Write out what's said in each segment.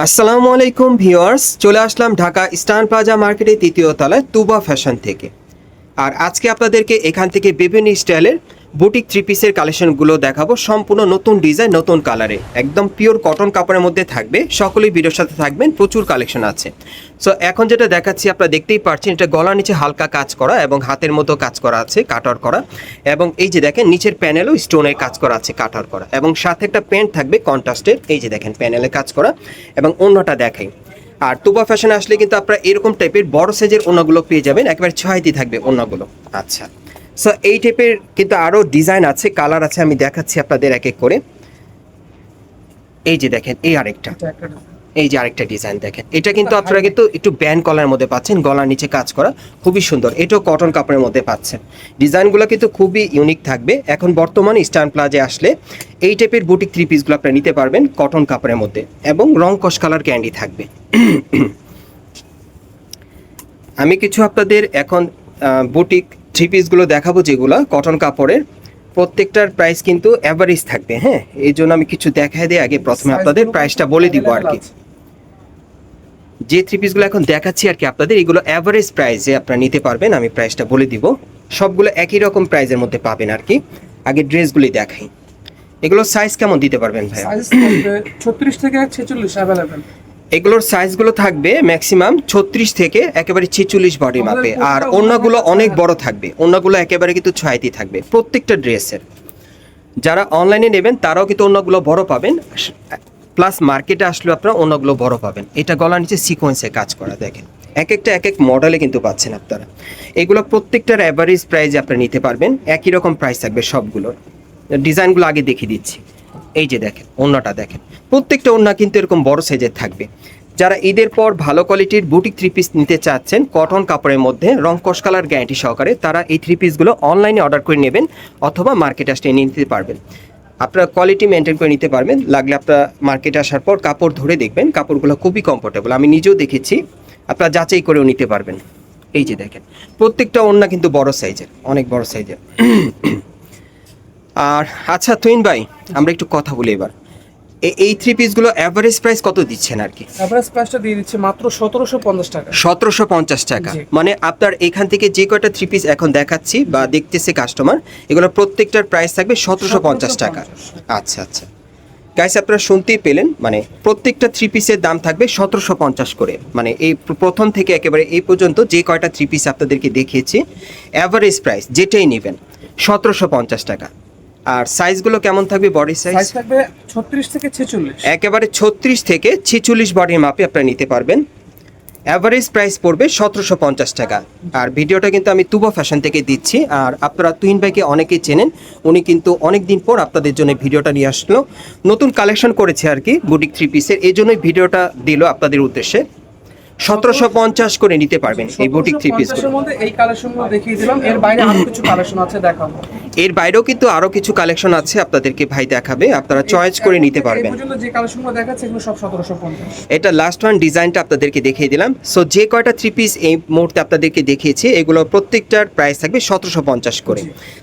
আসসালামু আলাইকুম ভিওয়ার্স চলে আসলাম ঢাকা স্টান প্লাজা মার্কেটের তৃতীয় তলায় তুবা ফ্যাশন থেকে। আর আজকে আপনাদেরকে এখান থেকে বিভিন্ন স্টাইলের বুটিক থ্রি পিসের কালেকশনগুলো দেখাবো। সম্পূর্ণ নতুন ডিজাইন নতুন কালারে একদম পিওর কটন কাপড়ের মধ্যে থাকবে। সকলেই ভিডিওর সাথে থাকবেন, প্রচুর কালেকশন আছে। সো এখন যেটা দেখাচ্ছি, আপনারা দেখতেই পাচ্ছেন এটা গলার নিচে হালকা কাজ করা এবং হাতের মতো কাজ করা আছে, কাটার করা। এবং এই যে দেখেন, নিচের প্যানেলও স্টোনের কাজ করা আছে, কাটার করা। এবং সাথে একটা প্যান্ট থাকবে কন্ট্রাস্টের এই যে দেখেন প্যানেলে কাজ করা। এবং অন্যটা দেখাই। আর তুবা ফ্যাশনে আসলে কিন্তু আপনারা এরকম টাইপের বড় সাইজের ওনাগুলো পেয়ে যাবেন। একেবারে ছয়টি থাকবে ওনাগুলো আচ্ছা। সো এই টাইপের কিন্তু আরও ডিজাইন আছে কালার আছে আমি দেখাচ্ছি আপনাদের এক এক করে। এই যে দেখেন এই আরেকটা। এই যে আরেকটা ডিজাইন দেখেন। এটা কিন্তু আপনারা কিন্তু একটু ব্যান্ড কলার মধ্যে পাচ্ছেন গলার নিচে কাজ করা। খুবই সুন্দর। এটাও কটন কাপড়ের মধ্যে পাচ্ছেন। ডিজাইনগুলো কিন্তু খুবই ইউনিক থাকবে। এখন বর্তমানে স্টান প্লাজে আসলে এই টাইপের বুটিক থ্রি পিসগুলো আপনারা নিতে পারবেন কটন কাপড়ের মধ্যে। এবং রং কস কালার ক্যান্ডি থাকবে। আমি কিছু আপনাদের এখন বুটিক থ্রি পিসগুলো দেখাবো যেগুলো কটন কাপড়ের। প্রত্যেকটার প্রাইস কিন্তু অ্যাভারেজ থাকবে হ্যাঁ? এই জন্য আমি কিছু দেখাই দিয়ে আগে প্রথমে আপনাদের প্রাইসটা বলে দিব আর কি যে থ্রি পিসগুলো এখন দেখাচ্ছি আর কি আপনাদের এগুলো অ্যাভারেজ প্রাইসে আপনারা নিতে পারবেন আমি প্রাইসটা বলে দিব। সবগুলো একই রকম প্রাইসের মধ্যে পাবেন আর কি আগে ড্রেসগুলি দেখাই। এগুলোর সাইজ কেমন দিতে পারবেন ভাই সাইজ থাকবে ছত্রিশ থেকে ছেচল্লিশ অ্যাভেলেবেল এগুলোর সাইজগুলো থাকবে ম্যাক্সিমাম ছত্রিশ থেকে একেবারে ছেচল্লিশ বডি মাপে। আর অন্যগুলো অনেক বড় থাকবে। অন্যগুলো একেবারে কিন্তু ছয়টি থাকবে প্রত্যেকটা ড্রেসের যারা অনলাইনে নেবেন তারাও কিন্তু অন্যগুলো বড় পাবেন। প্লাস মার্কেটে আসলে আপনারা অন্যগুলো বড় পাবেন। এটা গলার নিচে সিকোয়েন্সে কাজ করা দেখেন। এক একটা এক এক মডেলে কিন্তু পাচ্ছেন আপনারা। এগুলো প্রত্যেকটার অ্যাভারেজ প্রাইজে আপনারা নিতে পারবেন। একই রকম প্রাইস থাকবে সবগুলোর। ডিজাইনগুলো আগে দেখিয়ে দিচ্ছি। এই যে দেখেন ওন্নাটা দেখেন। প্রত্যেকটা ওন্না কিন্তু এরকম বড় সাইজের থাকবে। যারা ঈদের পর ভালো কোয়ালিটির বুটিক থ্রি পিস নিতে চাচ্ছেন কটন কাপড়ের মধ্যে রং কালার গ্যারান্টি সহকারে তারা এই থ্রি পিসগুলো অনলাইনে অর্ডার করে নেবেন অথবা মার্কেটে আসলে নিয়ে নিতে পারবেন। আপনারা কোয়ালিটি মেনটেন করে নিতে পারবেন, লাগলে আপনারা মার্কেটে আসার পর কাপড় ধরে দেখবেন, কাপড়গুলো খুবই কমফোর্টেবল আমি নিজেও দেখেছি, আপনারা যাচাই করেও নিতে পারবেন। এই যে দেখেন, প্রত্যেকটা ওন্না কিন্তু বড় সাইজের অনেক বড় সাইজের আর আচ্ছা তুইন ভাই আমরা একটু কথা বলি এবার। এই থ্রি পিসগুলো অ্যাভারেজ প্রাইস কত দিচ্ছেন আর কি? অ্যাভারেজ প্রাইসটা দিয়ে দিচ্ছে মাত্র সতেরোশো পঞ্চাশ টাকা। সতেরোশো পঞ্চাশ টাকা। মানে আপনার এখান থেকে যে কয়টা থ্রি পিস এখন দেখাচ্ছি বা দেখতেছে কাস্টমার এগুলো প্রত্যেকটার প্রাইস থাকবে সতেরোশো পঞ্চাশ টাকা। আচ্ছা আচ্ছা। গাইস আপনারা শুনতেই পেলেন মানে প্রত্যেকটা থ্রি পিসের দাম থাকবে সতেরোশো পঞ্চাশ করে। মানে এই প্রথম থেকে একেবারে এই পর্যন্ত যে কয়টা থ্রি পিস আপনাদেরকে দেখিয়েছি অ্যাভারেজ প্রাইস যেটাই নেবেন সতেরোশো পঞ্চাশ টাকা। আর সাইজগুলো কেমন থাকবে বডি সাইজ সাইজ থাকবে ছত্রিশ থেকে ছেচল্লিশ। একেবারে ছত্রিশ থেকে ছেচল্লিশ বডির মাপে আপনারা নিতে পারবেন। অ্যাভারেজ প্রাইস পড়বে সতেরোশো পঞ্চাশ টাকা। আর ভিডিওটা কিন্তু আমি তুবো ফ্যাশন থেকে দিচ্ছি। আর আপনারা তুহিন ভাইকে অনেকেই চেনেন উনি কিন্তু অনেক দিন পর আপনাদের জন্য ভিডিওটা নিয়ে আসলো। নতুন কালেকশন করেছে আর কি বুটিক থ্রি পিসের এই জন্যই ভিডিওটা দিল আপনাদের উদ্দেশ্যে। সতেরোশো পঞ্চাশ করে নিতে পারবেন এই বুটিক থ্রি 1750 এই কালেকশনগুলো দেখিয়ে দিলাম। এর বাইরে আরও কিছু কালেকশন আছে দেখাবো। এর বাইরেও কিন্তু আরও কিছু কালেকশন আছে আপনাদেরকে ভাই দেখাবে। আপনারা চয়েস করে নিতে পারবেন। যে কালেকশনগুলো দেখাচ্ছে এগুলো সব সতেরোশো পঞ্চাশ। এটা লাস্ট ওয়ান ডিজাইনটা আপনাদেরকে দেখিয়ে দিলাম। সো যে কয়টা থ্রি পিস এই মুহূর্তে আপনাদেরকে দেখিয়েছি এগুলো প্রত্যেকটার প্রাইস থাকবে সতেরোশো পঞ্চাশ করে।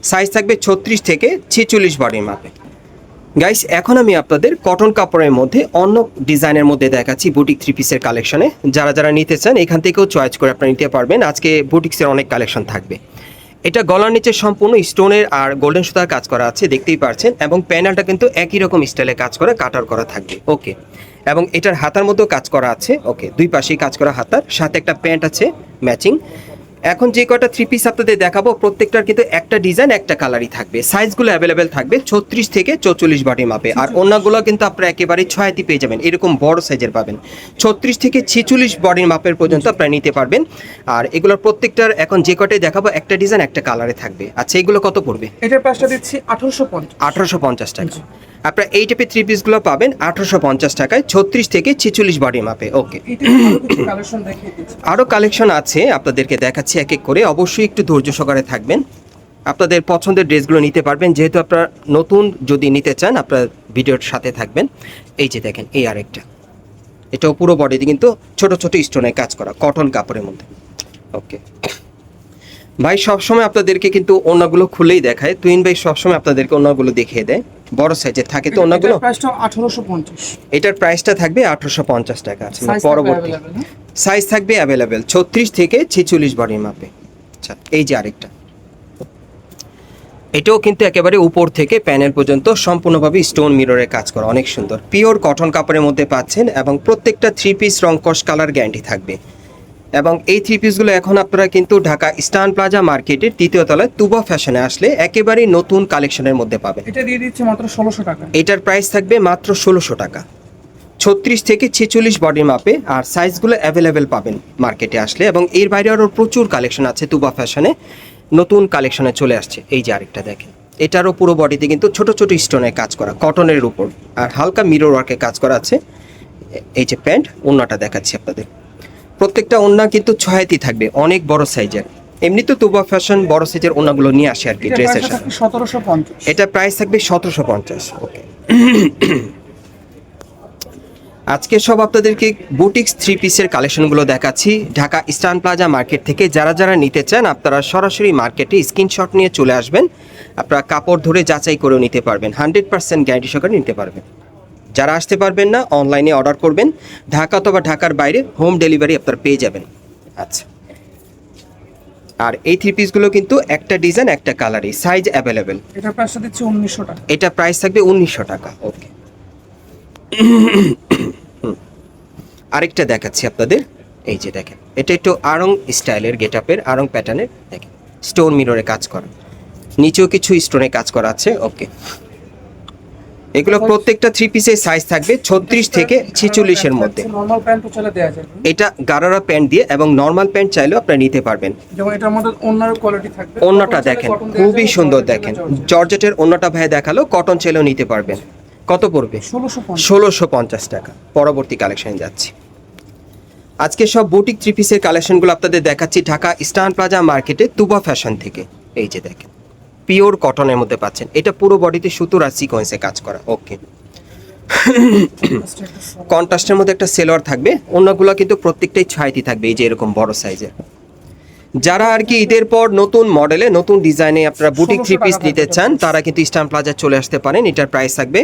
সাইজ থাকবে ছত্রিশ থেকে ছেচল্লিশ বডির মাপে গাইস এখন আমি আপনাদের কটন কাপড়ের মধ্যে অন্য ডিজাইনের মধ্যে দেখাচ্ছি বুটিক থ্রি পিসের কালেকশনে যারা যারা নিতে চান, এখান থেকেও চয়েস করে আপনারা নিতে পারবেন। আজকে বুটিক্সের অনেক কালেকশন থাকবে। এটা গলার নিচে সম্পূর্ণ স্টোনের আর গোল্ডেন সুতার কাজ করা আছে, দেখতেই পারছেন। এবং প্যানেলটা কিন্তু একই রকম স্টাইলে কাজ করা কাটার করা থাকবে। ওকে এবং এটার হাতার মধ্যেও কাজ করা আছে। ওকে দুই পাশেই কাজ করা হাতার। সাথে একটা প্যান্ট আছে ম্যাচিং এখন যে কটা থ্রি পিস আপনাদের দেখাবো প্রত্যেকটার কিন্তু একটা ডিজাইন একটা কালারই থাকবে। সাইজগুলো অ্যাভেলেবেল থাকবে ছত্রিশ থেকে চৌচল্লিশ বডি মাপে। আর অন্যগুলো কিন্তু আপনারা একেবারে ছয়াতি পেয়ে যাবেন এরকম বড় সাইজের পাবেন। ছত্রিশ থেকে ছেচল্লিশ বডির মাপের পর্যন্ত আপনারা নিতে পারবেন। আর এগুলোর প্রত্যেকটার এখন যে কয়টাই দেখাবো একটা ডিজাইন একটা কালারে থাকবে। আচ্ছা এগুলো কত পড়বে? এটার প্রাইসটা দিচ্ছি আঠারোশো পঞ্চাশ। আঠারোশো পঞ্চাশ টাকা। আপনারা এই টাইপের থ্রি পিসগুলো পাবেন আঠারোশো পঞ্চাশ টাকায় ছত্রিশ থেকে ছেচল্লিশ বডি মাপে ওকে আরও কালেকশন আছে আপনাদেরকে দেখাচ্ছি এক এক করে অবশ্যই একটু ধৈর্য সহকারে থাকবেন। আপনাদের পছন্দের ড্রেসগুলো নিতে পারবেন যেহেতু আপনারা নতুন যদি নিতে চান আপনার ভিডিওর সাথে থাকবেন। এই যে দেখেন এই আরেকটা। এটাও পুরো বডিতে কিন্তু ছোট ছোট স্টোনে কাজ করা কটন কাপড়ের মধ্যে। ওকে ভাই সবসময় আপনাদেরকে কিন্তু অন্যগুলো খুলেই দেখায়। তুইন ভাই সবসময় আপনাদেরকে অন্যগুলো দেখিয়ে দেয়। বড় সাইজের থাকে তো প্রাইসটা পঞ্চাশ। এটার প্রাইসটা থাকবে আঠারোশো পঞ্চাশ টাকা Size পরবর্তী? সাইজ থাকবে অ্যাভেলেবেল ছত্রিশ থেকে ছেচল্লিশ বডির মাপে আচ্ছা এই যে আরেকটা। এটাও কিন্তু একেবারে উপর থেকে প্যানেল পর্যন্ত সম্পূর্ণভাবে স্টোন মিররের কাজ করা অনেক সুন্দর। পিওর কটন কাপড়ের মধ্যে পাচ্ছেন এবং প্রত্যেকটা থ্রি পিস রং কস কালার গ্যারান্টি থাকবে। এবং এই থ্রি পিসগুলো এখন আপনারা কিন্তু ঢাকা স্টান প্লাজা মার্কেটের তৃতীয় তলায় তুবা ফ্যাশনে আসলে একেবারেই নতুন কালেকশনের মধ্যে পাবেন। এটা দিয়ে দিচ্ছে মাত্র ষোলোশো টাকা। এটার প্রাইস থাকবে মাত্র ষোলোশো টাকা। ছত্রিশ থেকে ছেচল্লিশ বডির মাপে আর সাইজগুলো অ্যাভেলেবেল পাবেন মার্কেটে আসলে এবং এর বাইরে আরও প্রচুর কালেকশন আছে তুবা ফ্যাশনে নতুন কালেকশনে চলে আসছে। এই যে আরেকটা দেখেন। এটারও পুরো বডিতে কিন্তু ছোট ছোট স্টোনের কাজ করা কটনের উপর। আর হালকা মিরর ওয়ার্কে কাজ করা আছে। এই যে প্যান্ট অন্যটা দেখাচ্ছি আপনাদের। প্রত্যেকটা ওন্না কিন্তু ছয়াতি থাকবে অনেক বড় সাইজের এমনি তো তুবা ফ্যাশন বড় সাইজের ওন্নাগুলো নিয়ে আসে আর কি ড্রেসের সাথে। সতেরোশো পঞ্চাশ। এটা প্রাইস থাকবে সতেরোশো পঞ্চাশ ওকে আজকে সব আপনাদেরকে বুটিক্স থ্রি পিসের কালেকশনগুলো দেখাচ্ছি। ঢাকা ইস্টার্ন প্লাজা মার্কেট থেকে যারা যারা নিতে চান আপনারা সরাসরি মার্কেটে স্ক্রিনশট নিয়ে চলে আসবেন। আপনারা কাপড় ধরে যাচাই করেও নিতে পারবেন হান্ড্রেড পার্সেন্ট গ্যারান্টি সহকারে নিতে পারবেন। যারা আসতে পারবেন না অনলাইনে অর্ডার করবেন। ঢাকা অথবা ঢাকার বাইরে হোম ডেলিভারি আপনারা পেয়ে যাবেন। আচ্ছা। আর এই থ্রি পিসগুলো কিন্তু একটা ডিজাইন একটা কালারই সাইজ অ্যাভেলেবেল এটা প্রাইসটা দিচ্ছে উনিশশো টাকা। এটা প্রাইস থাকবে উনিশশো টাকা ওকে আরেকটা দেখাচ্ছি আপনাদের। এই যে দেখেন এটা একটু আরং স্টাইলের গেট আপের আরং প্যাটার্নের দেখেন স্টোন মিররে কাজ করা। নিচেও কিছু স্টোনে কাজ করা আছে ওকে এগুলো প্রত্যেকটা থ্রি পিসের সাইজ থাকবে ছত্রিশ থেকে ছেচল্লিশের মধ্যে। এটা গারারা প্যান্ট দিয়ে এবং নর্মাল প্যান্ট চাইলেও আপনারা নিতে পারবেন। অন্যটা দেখেন খুবই সুন্দর দেখেন। জর্জেটের অন্যটা ভাই দেখাল কটন চাইলেও নিতে পারবেন। কত পড়বে? ষোলোশো পঞ্চাশ। ষোলোশো পঞ্চাশ টাকা। পরবর্তী কালেকশন যাচ্ছি। আজকে সব বুটিক থ্রি পিসের কালেকশনগুলো আপনাদের দেখাচ্ছি ঢাকা স্টান প্লাজা মার্কেটে তুবা ফ্যাশন থেকে। এই যে দেখেন। পিওর কটনের মধ্যে পাচ্ছেন। এটা পুরো বডিতে সুতোর আর সিকোয়েন্সে কাজ করা। ওকে কন্ট্রাস্টের মধ্যে একটা সেলোয়ার থাকবে। অন্যগুলো কিন্তু প্রত্যেকটাই ছয়টি থাকবে এই যে এরকম বড় সাইজের যারা আর কি ঈদের পর নতুন মডেলে নতুন ডিজাইনে আপনারা বুটিক 1600 থ্রি পিস নিতে চান তারা কিন্তু স্টান প্লাজা চলে আসতে পারেন। এটার প্রাইস থাকবে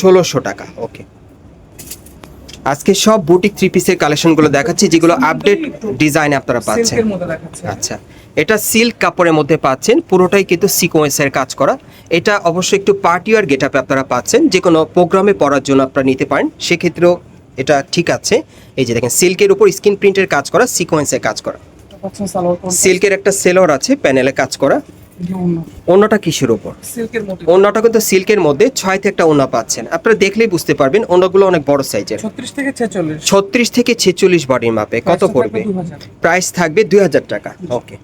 ষোলোশো টাকা। ওকে আজকে সব বুটিক থ্রি পিসের কালেকশনগুলো দেখাচ্ছি যেগুলো আপডেট ডিজাইনে আপনারা পাচ্ছেন। আচ্ছা। এটা সিল্ক কাপড়ের মধ্যে পাচ্ছেন পুরোটাই কিন্তু সিকোয়েন্সের কাজ করা। এটা অবশ্যই একটু পার্টিওয়ার গেট আপে আপনারা পাচ্ছেন যে কোনো প্রোগ্রামে পড়ার জন্য আপনারা নিতে পারেন। সেক্ষেত্রেও এটা ঠিক আছে। এই যে দেখেন সিল্কের উপর স্ক্রিন প্রিন্টের কাজ করা সিকোয়েন্সের কাজ করা। সিল্কের একটা সেলর আছে প্যানেলে কাজ করা। অন্যটা কিসের উপর? অন্যটা কিন্তু সিল্কের মধ্যে ছয় থেকে একটা ওনা পাচ্ছেন। আপনারা দেখলেই বুঝতে পারবেন অন্যগুলো অনেক বড় সাইজের ছত্রিশ থেকে ছেচল্লিশ। ছত্রিশ থেকে ছেচল্লিশ বডির মাপে। কত পড়বে? প্রাইস থাকবে দুই হাজার টাকা। ওকে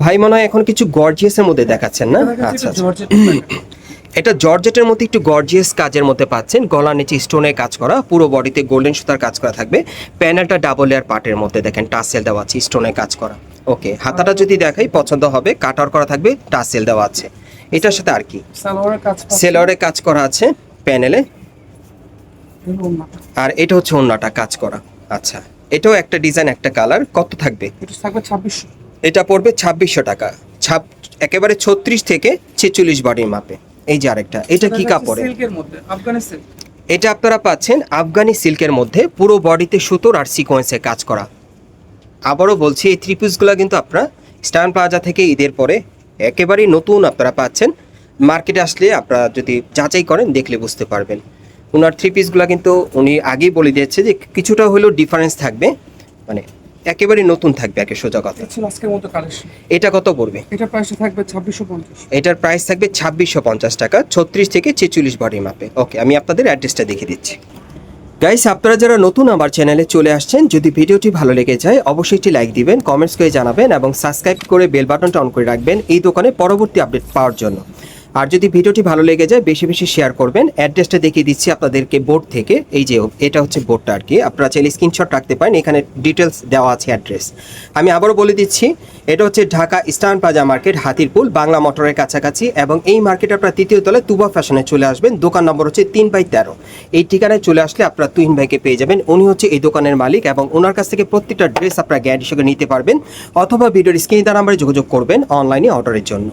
ভাই মনে হয় এখন কিছু গর্জিয়াসের মধ্যে দেখাচ্ছেন না? আচ্ছা আচ্ছা। এটা জর্জেটের মধ্যে একটু গর্জিয়াস কাজের মধ্যে পাচ্ছেন। গলা নিচে স্টোনে কাজ করা পুরো বডিতে গোল্ডেন সুতার কাজ করা থাকবে। প্যানেলটা ডাবল লেয়ার পার্টের মধ্যে দেখেন টাসেল দেওয়া আছে স্টোনে কাজ করা। ওকে হাতাটা যদি দেখাই পছন্দ হবে। কাটার করা থাকবে টাসেল দেওয়া আছে। এটার সাথে আর কি? পাচ্ছেন। কাজ করা আছে প্যানেলে আর এটা হচ্ছে অন্যটা কাজ করা। আচ্ছা এটাও একটা ডিজাইন একটা কালার কত থাকবে? এটা থাকবে ছাব্বিশশো। এটা পড়বে ছাব্বিশশো টাকা। ছাপ একেবারে ছত্রিশ থেকে ছেচল্লিশ বডির মাপে। এই যে আরেকটা এটা কি কাপড়ে এটা আপনারা পাচ্ছেন আফগানি সিল্কের মধ্যে পুরো বডিতে সুতোর আর সিকোয়েন্সে কাজ করা। আবারও বলছি এই থ্রি পিসগুলো কিন্তু আপনারা স্টান প্লাজা থেকে ঈদের পরে একেবারেই নতুন আপনারা পাচ্ছেন। মার্কেটে আসলে আপনারা যদি যাচাই করেন দেখলে বুঝতে পারবেন। ওনার থ্রি পিসগুলো কিন্তু উনি আগেই বলে দিয়েছে যে কিছুটা হলেও ডিফারেন্স থাকবে। মানে একেবারেই নতুন থাকবে একে সোজা কথা। এটা আজকের মতো কালেকশন এটা কত পড়বে? এটা প্রাইসটা থাকবে ছাব্বিশশো পঞ্চাশ। এটার প্রাইস থাকবে ছাব্বিশশো পঞ্চাশ টাকা ছত্রিশ থেকে ছেচল্লিশ বডির মাপে ওকে আমি আপনাদের অ্যাড্রেসটা দেখিয়ে দিচ্ছি। গাইস আপনারা যারা নতুন আমার চ্যানেলে চলে আসছেন যদি ভিডিওটি ভালো লেগে যায় অবশ্যই একটি লাইক দিবেন কমেন্টস করে জানাবেন এবং সাবস্ক্রাইব করে বেল বাটনটা অন করে রাখবেন এই দোকানে পরবর্তী আপডেট পাওয়ার জন্য। আর যদি ভিডিওটি ভালো লেগে যায়, বেশি বেশি শেয়ার করবেন। অ্যাড্রেসটা দেখিয়ে দিচ্ছি আপনাদেরকে বোর্ড থেকে। এই যে, এটা হচ্ছে বোর্ডটা আর কি। আপনারা চাইলে স্ক্রিনশট রাখতে পারেন। এখানে ডিটেলস দেওয়া আছে অ্যাড্রেস আমি আবারও বলে দিচ্ছি, এটা হচ্ছে Dhaka Eastern Plaza market Hatirpul, Bangla মোটরের কাছাকাছি এবং এই মার্কেট আপনার তৃতীয় তলায় তুবা ফ্যাশনে চলে আসবেন। দোকান নম্বর হচ্ছে তিন বাই তেরো। এই ঠিকানায় চলে আসলে আপনারা তুহিন ভাইকে পেয়ে যাবেন। উনি হচ্ছে এই দোকানের মালিক এবং ওনার কাছ থেকে প্রত্যেকটা ড্রেস আপনারা গ্যারান্টি হিসেবে নিতে পারবেন। অথবা ভিডিওর স্ক্রিনে তার নাম্বারে যোগাযোগ করবেন অনলাইনে অর্ডারের জন্য।